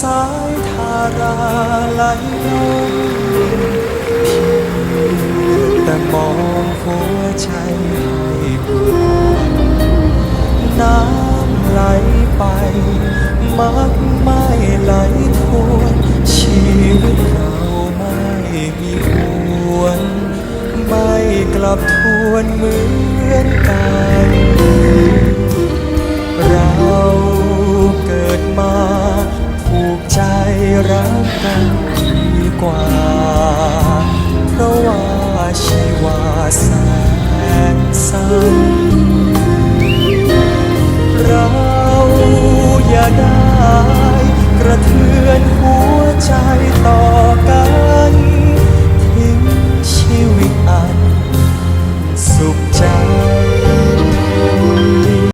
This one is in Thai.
สายทาราไหลลงแต่มองหัวใจให้กูน้ำไหลไปมักไม่ไหลทวนชีวิตเราไม่มีควรไม่กลับทวนเหมือนกัน รักกันดีกว่า เพราะว่าชีวาสา